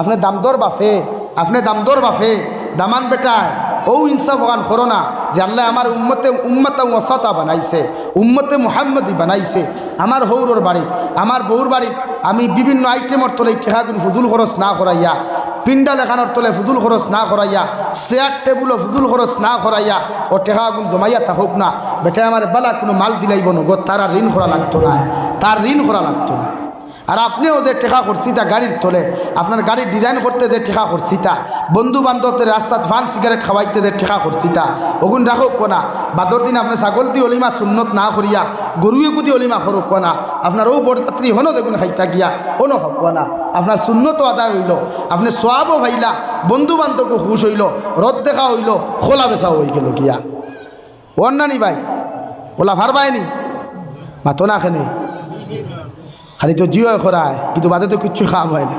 আপনি দামদর বাফে, আপনি দামদর বাফে, দামান বেটায়। ও ইনসাফ ওখান করো না, যে আল্লাহ আমার উম্মতে উম্মতা ওসাতা বানাইছে, উম্মতে মুহাম্মদি বানাইছে। আমার হৌরর বাড়ি, আমার বউর বাড়ি, আমি বিভিন্ন আইটেমর তলে ঠেকাগুলো ফুজুল খরচ না করাইয়া পিন্ডা লেখানোর তলে ফুজুল খরচ না করাইয়া, চেয়ার, টেবুলও ফুজুল খরচ না করাইয়া, ও টেকাগুন জমাইয়া থাকুক না। বেটা আমার বেলা কোনো মাল দিলাইব নগদ, তার ঋণ করা লাগতো না, তার ঋণ করা লাগতো না। আর আপনি ওদের টেকা করছিতা গাড়ির তলে আপনার গাড়ির ডিজাইন করতে দে টেকা করছিতা বন্ধু বান্ধবদের রাস্তাত ফান সিগারেট খাওয়াইতে দে টেকা করছিতা ওগুন রাখুক কোনা বাদর দিন আপনি ছাগল দিয়ে অলিমা সুন্নত না করিয়া গরুয়ে কুদি অলিমা করুক কোনা, আপনার ও বরযাত্রী হনো দেখুন খাইতা গিয়া অনো হক কোনা, আপনার শূন্যত আদায় হইল, আপনি সোয়াবও ভাইলা বন্ধু বান্ধবকে খুশ হইল রদ দেখা হইল, খোলা বেচা হয়ে গেল গিয়া। অন্যানি ভাই, ওলা ভার পায়নি মাতো না খেনে। খালি তো জিও খরায় কিন্তু বাদে তো কিচ্ছু খাওয়া হয় না